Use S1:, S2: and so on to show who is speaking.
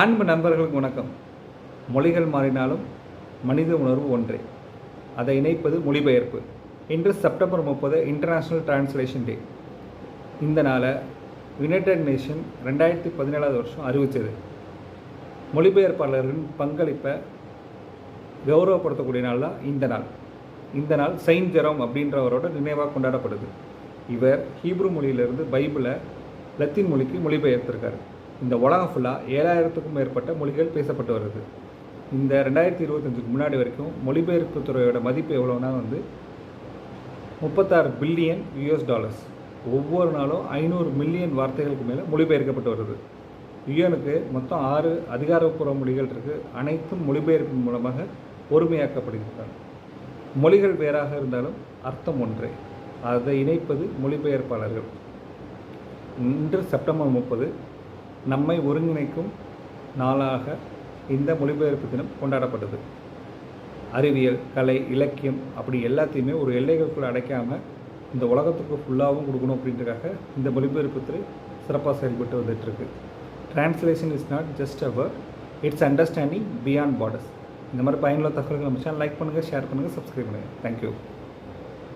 S1: அன்பு நண்பர்களுக்கு வணக்கம். மொழிகள் மாறினாலும் மனித உணர்வு ஒன்றே. அதை இணைப்பது மொழிபெயர்ப்பு. இன்று செப்டம்பர் முப்பது இன்டர்நேஷ்னல் டிரான்ஸ்லேஷன் டே இந்த நாளை யுனைடெட் நேஷன் ரெண்டாயிரத்தி பதினேழாவது வருஷம் அறிவித்தது. மொழிபெயர்ப்பாளர்களின் பங்களிப்பை கௌரவப்படுத்தக்கூடிய நாள் தான் இந்த நாள். இந்த நாள் செயின்ட் ஜெரோம் அப்படின்றவரோட நினைவாக கொண்டாடப்படுது. இவர் ஹீப்ரு மொழியிலிருந்து பைபிளை லத்தீன் மொழிக்கு மொழிபெயர்த்திருக்காரு. இந்த உலகம் ஃபுல்லாக ஏழாயிரத்துக்கும் மேற்பட்ட மொழிகள் பேசப்பட்டு வருது. இந்த ரெண்டாயிரத்தி இருபத்தஞ்சுக்கு முன்னாடி வரைக்கும் மொழிபெயர்ப்பு துறையோட மதிப்பு எவ்வளோனா வந்து முப்பத்தாறு பில்லியன் யூஎஸ் டாலர்ஸ் ஒவ்வொரு நாளும் ஐநூறு மில்லியன் வார்த்தைகளுக்கு மேலே மொழிபெயர்க்கப்பட்டு வருது. யுஎனுக்கு மொத்தம் ஆறு அதிகாரப்பூர்வ மொழிகள் இருக்குது அனைத்தும் மொழிபெயர்ப்பு மூலமாக ஒருமையாக்கப்படுகின்றன. மொழிகள் வேறாக இருந்தாலும் அர்த்தம் ஒன்றே. அதை இணைப்பது மொழிபெயர்ப்பாளர்கள். இன்று செப்டம்பர் முப்பது நம்மை ஒருங்கிணைக்கும் நாளாக இந்த மொழிபெயர்ப்பு தினம் கொண்டாடப்பட்டது. அறிவியல் கலை இலக்கியம் அப்படி எல்லாத்தையுமே ஒரு எல்லைகளுக்குள்ள அடைக்காமல் இந்த உலகத்துக்கு ஃபுல்லாகவும் கொடுக்கணும் அப்படின்றதுக்காக இந்த மொழிபெயர்ப்பு துறை சிறப்பாக செயல்பட்டு வந்துட்டுருக்கு. Translation is not just our it's understanding beyond borders இந்த மாதிரி பயனுள்ள தகவல்கள் நம்ம சேனல் லைக் பண்ணுங்கள் ஷேர் பண்ணுங்கள் சப்ஸ்கிரைப் பண்ணுங்கள் தேங்க்யூ